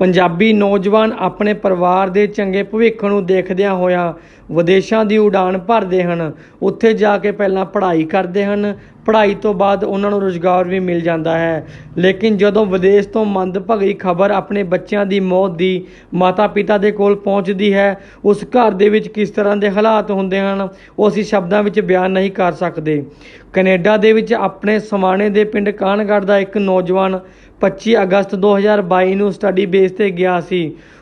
Punjabi ਨੌਜਵਾਨ ਆਪਣੇ ਪਰਿਵਾਰ ਦੇ ਚੰਗੇ ਭਵਿੱਖ ਨੂੰ ਦੇਖਦਿਆਂ ਹੋਇਆਂ ਵਿਦੇਸ਼ਾਂ ਦੀ ਉਡਾਨ ਭਰਦੇ ਹਨ। ਉੱਥੇ ਜਾ ਕੇ ਪਹਿਲਾਂ ਪੜ੍ਹਾਈ ਕਰਦੇ ਹਨ। ਪੜ੍ਹਾਈ ਤੋਂ ਬਾਅਦ ਉਹਨਾਂ ਨੂੰ ਰੁਜ਼ਗਾਰ ਵੀ ਮਿਲ ਜਾਂਦਾ ਹੈ। ਲੇਕਿਨ ਜਦੋਂ ਵਿਦੇਸ਼ ਤੋਂ ਮੰਦਭਾਗੀ ਖਬਰ ਆਪਣੇ ਬੱਚਿਆਂ ਦੀ ਮੌਤ ਦੀ ਮਾਤਾ-ਪਿਤਾ ਦੇ ਕੋਲ ਪਹੁੰਚਦੀ ਹੈ, ਉਸ ਘਰ ਦੇ ਵਿੱਚ ਕਿਸ ਤਰ੍ਹਾਂ ਦੇ ਹਾਲਾਤ ਹੁੰਦੇ ਹਨ, ਉਹ ਅਸੀਂ ਸ਼ਬਦਾਂ ਵਿੱਚ ਬਿਆਨ ਨਹੀਂ ਕਰ ਸਕਦੇ। ਕੈਨੇਡਾ ਦੇ ਵਿੱਚ ਆਪਣੇ ਸਮਾਣੇ ਦੇ ਪਿੰਡ ਕਾਨਗੜ੍ਹ ਦਾ ਇੱਕ ਨੌਜਵਾਨ 25 ਅਗਸਤ 2022 ਨੂੰ ਸਟੱਡੀ ਬੇਸ ਤੇ ਗਿਆ ਸੀ।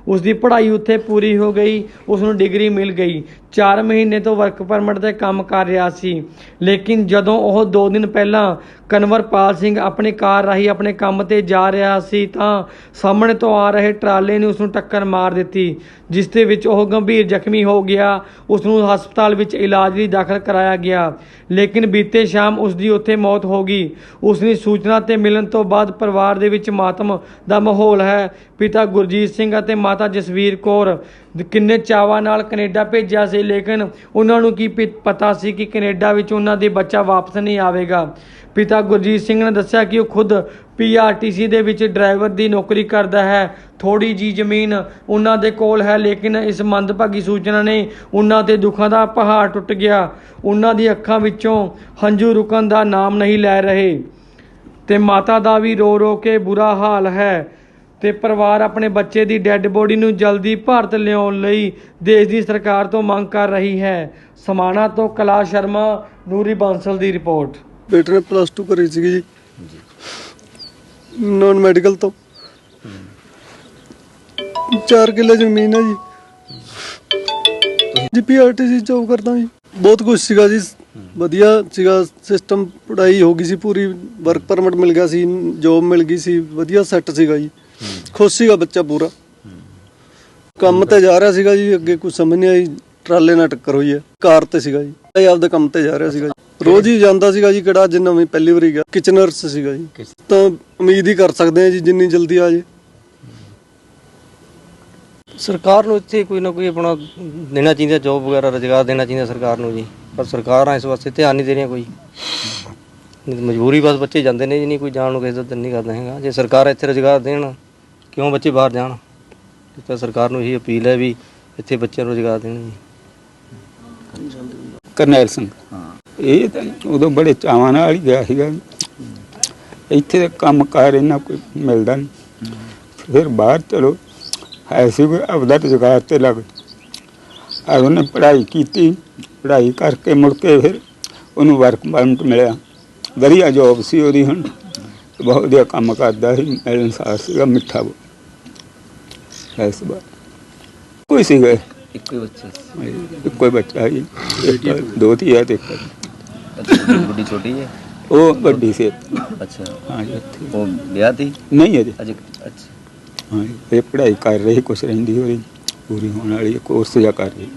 ਉਸ ਦੀ ਪੜ੍ਹਾਈ ਉੱਥੇ ਪੂਰੀ ਹੋ ਗਈ ਉਸ ਨੂੰ ਡਿਗਰੀ ਮਿਲ ਗਈ। 4 ਮਹੀਨੇ ਤੋਂ ਵਰਕ ਪਰਮਿਟ ਤੇ ਕੰਮ ਕਰ ਰਿਹਾ ਸੀ। ਲੇਕਿਨ ਜਦੋਂ ਉਹ 2 ਦਿਨ ਪਹਿਲਾਂ ਕਨਵਰਪਾਲ ਸਿੰਘ ਆਪਣੀ ਕਾਰ ਰਾਹੀਂ ਆਪਣੇ ਕੰਮ ਤੇ ਜਾ ਰਿਹਾ ਸੀ ਤਾਂ ਸਾਹਮਣੇ ਤੋਂ ਆ ਰਹੇ ਟਰਾਲੇ ਨੇ ਉਸ ਨੂੰ ਟੱਕਰ ਮਾਰ ਦਿੱਤੀ, ਜਿਸ ਦੇ ਵਿੱਚ ਉਹ ਗੰਭੀਰ ਜ਼ਖਮੀ ਹੋ ਗਿਆ। ਉਸ ਨੂੰ ਹਸਪਤਾਲ ਵਿੱਚ ਇਲਾਜ ਲਈ ਦਾਖਲ ਕਰਾਇਆ ਗਿਆ। ਲੇਕਿਨ ਬੀਤੇ ਸ਼ਾਮ ਉਸ ਦੀ ਉੱਥੇ ਮੌਤ ਹੋ ਗਈ। ਉਸ ਦੀ ਸੂਚਨਾ ਤੇ ਮਿਲਣ ਤੋਂ ਬਾਅਦ ਪਰਿਵਾਰ ਦੇ ਵਿੱਚ ਮਾਤਮ ਦਾ ਮਾਹੌਲ ਹੈ। ਪਿਤਾ ਗੁਰਜੀਤ ਸਿੰਘ ਅਤੇ ਮਾਤਾ ਜਸਵੀਰ ਕੌਰ ਕਿੰਨੇ ਚਾਵਾਂ ਨਾਲ ਕੈਨੇਡਾ ਭੇਜਿਆ ਸੀ। ਲੇਕਿਨ ਉਹਨਾਂ ਨੂੰ ਕੀ ਪਤਾ ਸੀ ਕਿ ਕੈਨੇਡਾ ਵਿੱਚ ਉਹਨਾਂ ਦੇ ਬੱਚਾ ਵਾਪਸ ਨਹੀਂ ਆਵੇਗਾ? ਪਿਤਾ ਗੁਰਜੀਤ ਸਿੰਘ ਨੇ ਦੱਸਿਆ ਕਿ ਉਹ ਖੁਦ ਪੀਆਰਟੀਸੀ ਦੇ ਵਿੱਚ ਡਰਾਈਵਰ ਦੀ ਨੌਕਰੀ ਕਰਦਾ ਹੈ। ਥੋੜੀ ਜੀ ਜ਼ਮੀਨ ਉਹਨਾਂ ਦੇ ਕੋਲ ਹੈ, ਲੇਕਿਨ ਇਸ ਮੰਦਭਾਗੀ ਸੂਚਨਾ ਨੇ ਉਹਨਾਂ ਦੇ ਦੁੱਖਾਂ ਦਾ ਪਹਾੜ ਟੁੱਟ ਗਿਆ। ਉਹਨਾਂ ਦੀ ਅੱਖਾਂ ਵਿੱਚੋਂ ਹੰਝੂ ਰੁਕਣ ਦਾ ਨਾਮ ਨਹੀਂ ਲੈ ਰਹੇ। ਤੇ ਮਾਤਾ ਦਾ ਵੀ ਰੋ ਰੋ ਕੇ ਬੁਰਾ ਹਾਲ ਹੈ। ਤੇ ਪਰਿਵਾਰ ਆਪਣੇ ਬੱਚੇ ਦੀ ਡੈੱਡ ਬੋਡੀ ਨੂੰ ਜਲਦੀ ਭਾਰਤ ਲਿਆਉਣ ਲਈ ਦੇਸ਼ ਦੀ ਸਰਕਾਰ ਤੋਂ ਮੰਗ ਕਰ ਰਹੀ ਹੈ। ਸਮਾਣਾ ਤੋਂ ਕਲਾ ਸ਼ਰਮਾ, ਨੂਰੀ ਬਾਂਸਲ ਦੀ ਰਿਪੋਰਟ। ਬੇਟੇ ਨੇ ਪਲੱਸ 2 ਕਰੀ ਸੀਗੀ ਜੀ। ਨਾਨ ਮੈਡੀਕਲ ਤੋਂ। 4 ਕਿੱਲੇ ਜ਼ਮੀਨ ਹੈ ਜੀ। ਜੀ ਪੀਆਰਟੀਸੀ ਜੋਬ ਕਰਦਾ ਜੀ। ਬਹੁਤ ਕੁਝ ਸੀਗਾ ਜੀ। ਵਧੀਆ ਸੀਗਾ। ਸਿਸਟਮ ਪੜਾਈ ਹੋ ਗਈ ਸੀ ਪੂਰੀ। ਵਰਕ ਪਰਮਿਟ ਮਿਲ ਗਿਆ ਸੀ। ਜੋਬ ਮਿਲ ਗਈ ਸੀ। ਵਧੀਆ ਸੈੱਟ ਸੀਗਾ ਜੀ। ਖੁਸ਼ ਸੀਗਾ ਬੱਚਾ ਪੂਰਾ। ਕੰਮ ਤੇ ਜਾ ਰਿਹਾ ਸੀਗਾ ਜੀ, ਅੱਗੇ ਕੁਝ ਸਮਝ ਨਹੀਂ ਆਈ। ਟਰਾਲੇ ਨਾਲ ਟੱਕਰ ਹੋਈ ਹੈ, ਕਾਰ ਤੇ ਸੀਗਾ ਜੀ। ਇਹ ਆਪਦੇ ਕੰਮ ਤੇ ਜਾ ਰਿਹਾ ਸੀਗਾ ਜੀ। ਰੋਜ਼ ਹੀ ਜਾਂਦਾ ਸੀਗਾ ਜੀ, ਕਿਹੜਾ ਜਿੰਨਾ ਵੀ ਪਹਿਲੀ ਵਾਰੀ ਗਿਆ। ਕਿਚਨਰਸ ਸੀਗਾ ਜੀ। ਤਾਂ ਉਮੀਦ ਹੀ ਕਰ ਸਕਦੇ ਆ ਜੀ, ਜਿੰਨੀ ਜਲਦੀ ਆ ਜੇ। ਸਰਕਾਰ ਨੂੰ ਇੱਥੇ ਕੋਈ ਨਾ ਕੋਈ ਆਪਣਾ ਦੇਣਾ ਚਾਹੀਦਾ ਜੋਬ ਵਗੈਰਾ ਰੁਜ਼ਗਾਰ ਦੇਣਾ ਚਾਹੀਦਾ ਸਰਕਾਰ ਨੂੰ ਜੀ। ਪਰ ਸਰਕਾਰਾਂ ਇਸ ਵਾਸਤੇ ਧਿਆਨ ਨਹੀਂ ਦੇ ਰਹੀਆਂ ਕੋਈ। ਮਜਬੂਰੀ ਬਸ ਬੱਚੇ ਜਾਂਦੇ ਨੇ ਜੀ, ਨਹੀਂ ਕੋਈ ਜਾਣ ਨੂੰ ਕਿਸੇ ਦਾ ਨਹੀਂ ਕਰਦਾ ਹੈਗਾ। ਜੇ ਸਰਕਾਰ ਇੱਥੇ ਰੁਜ਼ਗਾਰ ਦੇਣ ਕਿਉਂ ਬੱਚੇ ਬਾਹਰ ਜਾਣ? ਤਾਂ ਸਰਕਾਰ ਨੂੰ ਇਹੀ ਅਪੀਲ ਹੈ ਵੀ ਇੱਥੇ ਬੱਚਿਆਂ ਨੂੰ ਰੁਜ਼ਗਾਰ ਦੇਣ ਜੀ। ਕਰਨੈਲ ਸਿੰਘ। ਇਹ ਤਾਂ ਉਦੋਂ ਬੜੇ ਚਾਵਾਂ ਨਾਲ ਹੀ ਗਿਆ ਸੀਗਾ। ਇੱਥੇ ਤਾਂ ਕੰਮ ਕਾਰ ਇਹਨਾਂ ਕੋਈ ਮਿਲਦਾ ਨਹੀਂ। ਫਿਰ ਬਾਹਰ ਚਲੋ ਹੈ ਸੀ ਕੋਈ ਆਪਦਾ ਰੁਜ਼ਗਾਰ ਤੇ ਲੱਗ। ਆ ਉਹਨੇ ਪੜ੍ਹਾਈ ਕੀਤੀ। ਪੜ੍ਹਾਈ ਕਰਕੇ ਮੁੜ ਕੇ ਫਿਰ ਉਹਨੂੰ ਵਰਕ ਪਰਮਿਟ ਮਿਲਿਆ। ਵਧੀਆ ਜੋਬ ਸੀ ਉਹਦੀ ਹੁਣ। ਬਹੁਤ ਵਧੀਆ ਕੰਮ ਕਰਦਾ ਸੀ। ਮਿਲਣਸਾਰ ਸੀਗਾ ਮਿੱਠਾ ਐਸ ਬਾਤ ਕੋਈ ਸੀਗਾ ਇੱਕੋ ਹੀ ਬੱਚਾ ਸੀ। ਇੱਕੋ ਹੀ ਬੱਚਾ ਸੀ ਇੱਕ ਦੋ ਧੀਆ ਤੇ ਇੱਕ ਅੱਛਾ ਵੱਡੀ ਛੋਟੀ ਹੈ ਉਹ ਵੱਡੀ ਸੀ ਅੱਛਾ ਹਾਂ ਇੱਥੇ ਉਹ ਵਿਆਹ ਤੀ ਨਹੀਂ ਅਜੇ ਅਜੇ ਅੱਛਾ ਹਾਂ ਇਹ ਪੜ੍ਹਾਈ ਕਰ ਰਹੀ ਕੁਛ ਰਹਿੰਦੀ ਹੋਈ ਪੂਰੀ ਹੋਣ ਵਾਲੀ ਕੋਰਸ ਜਾ ਕਰ ਰਹੀ